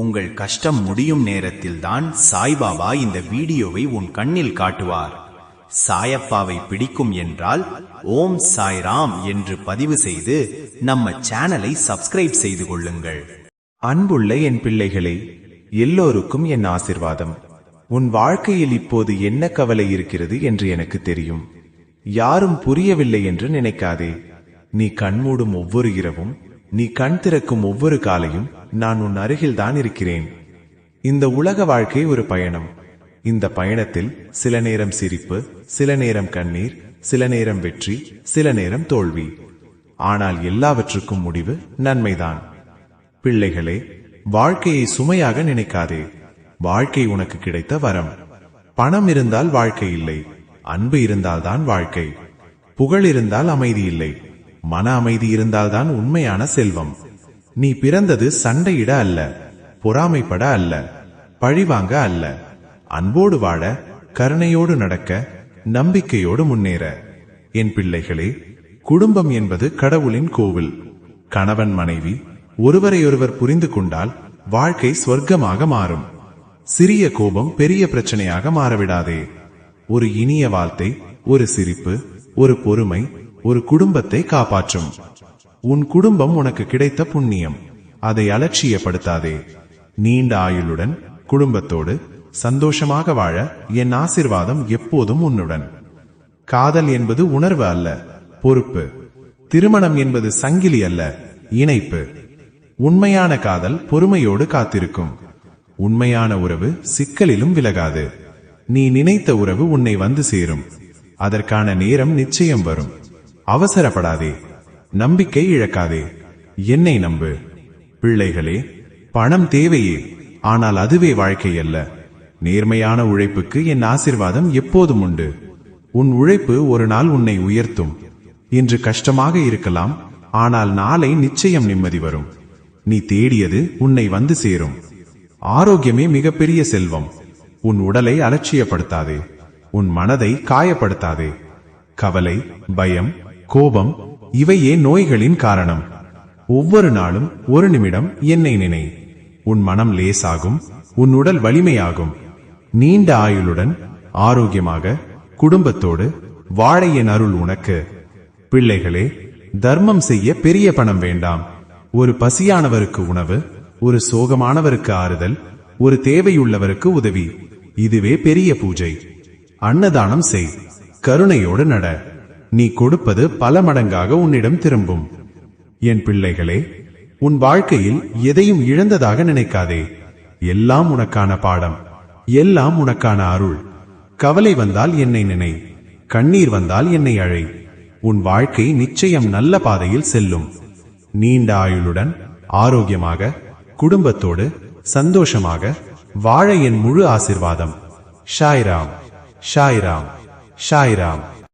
உங்கள் கஷ்டம் முடியும் நேரத்தில்தான் சாய்பாபா இந்த வீடியோவை உன் கண்ணில் காட்டுவார். சாயப்பாவை பிடிக்கும் என்றால் ஓம் சாய்ராம் என்று பதிவு செய்து நம்ம சேனலை சப்ஸ்கிரைப் செய்து கொள்ளுங்கள். அன்புள்ள என் பிள்ளைகளே எல்லோருக்கும் என் ஆசிர்வாதம். உன் வாழ்க்கையில் இப்போது என்ன கவலை இருக்கிறது என்று எனக்கு தெரியும். யாரும் புரியவில்லை என்று நினைக்காதே. நீ கண்மூடும் ஒவ்வொரு இரவும் நீ கண் திறக்கும் ஒவ்வொரு காலையும் நான் உன் அருகில்தான் இருக்கிறேன். இந்த உலக வாழ்க்கை ஒரு பயணம். இந்த பயணத்தில் சில நேரம் சிரிப்பு சில நேரம் கண்ணீர் சில நேரம் வெற்றி சில நேரம் தோல்வி. ஆனால் எல்லாவற்றுக்கும் முடிவு நன்மைதான். பிள்ளைகளே வாழ்க்கையை சுமையாக நினைக்காதே. வாழ்க்கை உனக்கு கிடைத்த வரம். பணம் இருந்தால் வாழ்க்கை இல்லை. அன்பு இருந்தால்தான் வாழ்க்கை. புகழ் இருந்தால் அமைதி இல்லை. மன அமைதி இருந்தால்தான் உண்மையான செல்வம். நீ பிறந்தது சண்டையிட அல்ல பொறாமைப்பட அல்ல பழிவாங்க அல்ல. அன்போடு வாழ கருணையோடு நடக்க நம்பிக்கையோடு முன்னேற. என் பிள்ளைகளே குடும்பம் என்பது கடவுளின் கோவில். கணவன் மனைவி ஒருவரையொருவர் புரிந்து கொண்டால் வாழ்க்கை சொர்க்கமாக மாறும். சிறிய கோபம் பெரிய பிரச்சனையாக மாறவிடாதே. ஒரு இனிய வார்த்தை ஒரு சிரிப்பு ஒரு பொறுமை ஒரு குடும்பத்தை காப்பாற்றும். உன் குடும்பம் உனக்கு கிடைத்த புண்ணியம். அதை அலட்சியப்படுத்தாதே. நீண்ட ஆயுளுடன் குடும்பத்தோடு சந்தோஷமாக வாழ என் ஆசிர்வாதம் எப்போதும் உன்னுடன். காதல் என்பது உணர்வு அல்ல பொறுப்பு. திருமணம் என்பது சங்கிலி அல்ல இணைப்பு. உண்மையான காதல் பொறுமையோடு காத்திருக்கும். உண்மையான உறவு சிக்கலிலும் விலகாது. நீ நினைத்த உறவு உன்னை வந்து சேரும். அதற்கான நேரம் நிச்சயம் வரும். அவசரப்படாதே. நம்பிக்கை இழக்காதே. என்னை நம்பு. பிள்ளைகளே பணம் தேவையே. ஆனால் அதுவே வாழ்க்கை அல்ல. நேர்மையான உழைப்புக்கு என் ஆசிர்வாதம் எப்போதும் உண்டு. உன் உழைப்பு ஒரு நாள் உன்னை உயர்த்தும். இன்று கஷ்டமாக இருக்கலாம் ஆனால் நாளை நிச்சயம் நிம்மதி வரும். நீ தேடியது உன்னை வந்து சேரும். ஆரோக்கியமே மிகப்பெரிய செல்வம். உன் உடலை அலட்சியப்படுத்தாதே. உன் மனதை காயப்படுத்தாதே. கவலை பயம் கோபம் இவையே நோய்களின் காரணம். ஒவ்வொரு நாளும் ஒரு நிமிடம் என்னை நினை. உன் மனம் லேசாகும் உன் உடல் வலிமையாகும். நீண்ட ஆயுளுடன் ஆரோக்கியமாக குடும்பத்தோடு வாழ என் அருள் உனக்கு. பிள்ளைகளே தர்மம் செய்ய பெரிய பணம் வேண்டாம். ஒரு பசியானவருக்கு உணவு ஒரு சோகமானவருக்கு ஆறுதல் ஒரு தேவையுள்ளவருக்கு உதவி. இதுவே பெரிய பூஜை. அன்னதானம் செய். கருணையோடு நட. நீ கொடுப்பது பல மடங்காக உன்னிடம் திரும்பும். என் பிள்ளைகளே உன் வாழ்க்கையில் எதையும் இழந்ததாக நினைக்காதே. எல்லாம் உனக்கான பாடம். எல்லாம் உனக்கான அருள். கவலை வந்தால் என்னை நினை. கண்ணீர் வந்தால் என்னை அழை. உன் வாழ்க்கை நிச்சயம் நல்ல பாதையில் செல்லும். நீண்ட ஆயுளுடன் ஆரோக்கியமாக குடும்பத்தோடு சந்தோஷமாக வாழ என் முழு ஆசிர்வாதம். ஷாய்ராம் ஷாய்ராம் ஷாய்ராம்.